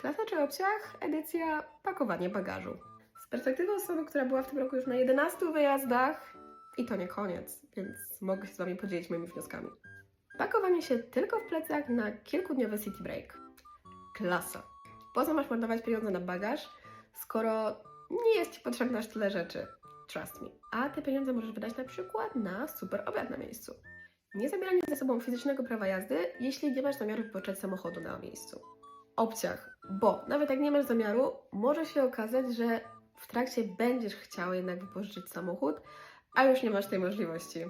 Klasa czy obciach, edycja pakowanie bagażu. Z perspektywy osoby, która była w tym roku już na 11 wyjazdach, i to nie koniec, więc mogę się z Wami podzielić moimi wnioskami. Pakowanie się tylko w plecach na kilkudniowy city break. Klasa. Po co masz marnować pieniądze na bagaż, skoro nie jest Ci potrzebne aż tyle rzeczy? Trust me. A te pieniądze możesz wydać na przykład na super obiad na miejscu. Nie zabieranie ze sobą fizycznego prawa jazdy, jeśli nie masz zamiaru wypoczęć samochodu na miejscu. Obciach, bo nawet jak nie masz zamiaru, może się okazać, że w trakcie będziesz chciał jednak wypożyczyć samochód, a już nie masz tej możliwości.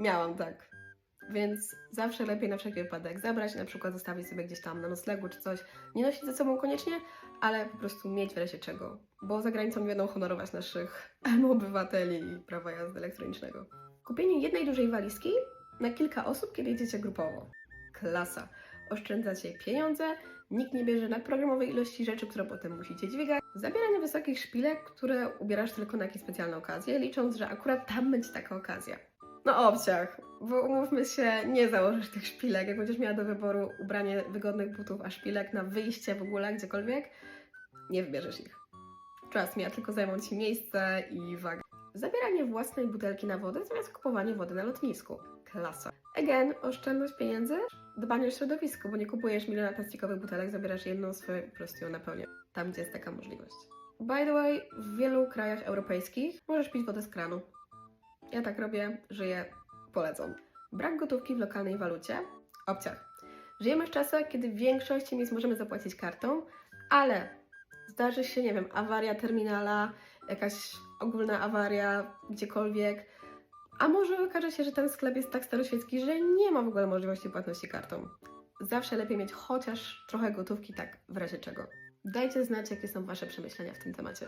Miałam tak. Więc zawsze lepiej na wszelki wypadek zabrać, na przykład zostawić sobie gdzieś tam na noclegu czy coś. Nie nosić ze sobą koniecznie, ale po prostu mieć w razie czego. Bo za granicą nie będą honorować naszych obywateli i prawa jazdy elektronicznego. Kupienie jednej dużej walizki na kilka osób, kiedy jedziecie grupowo. Klasa. Oszczędzacie pieniądze, nikt nie bierze nadprogramowej ilości rzeczy, które potem musicie dźwigać. Zabieranie wysokich szpilek, które ubierasz tylko na jakieś specjalne okazje, licząc, że akurat tam będzie taka okazja. No obciach, bo umówmy się, nie założysz tych szpilek. Jak będziesz miała do wyboru ubranie wygodnych butów, a szpilek na wyjście w ogóle gdziekolwiek, nie wybierzesz ich. Trust me, ja tylko zajmą Ci miejsce i wagę. Zabieranie własnej butelki na wodę zamiast kupowanie wody na lotnisku. Klasa. Again, oszczędność pieniędzy, dbanie o środowisko, bo nie kupujesz miliona plastikowych butelek, zabierasz jedną swoją po prostu ją napełniasz. Tam, gdzie jest taka możliwość. By the way, w wielu krajach europejskich możesz pić wodę z kranu. Ja tak robię, żyję, polecam. Brak gotówki w lokalnej walucie. Obciach. Żyjemy w czasach, kiedy w większości miejsc możemy zapłacić kartą, ale zdarzy się, nie wiem, awaria terminala, jakaś ogólna awaria gdziekolwiek, a może okaże się, że ten sklep jest tak staroświecki, że nie ma w ogóle możliwości płatności kartą. Zawsze lepiej mieć chociaż trochę gotówki, tak w razie czego. Dajcie znać, jakie są Wasze przemyślenia w tym temacie.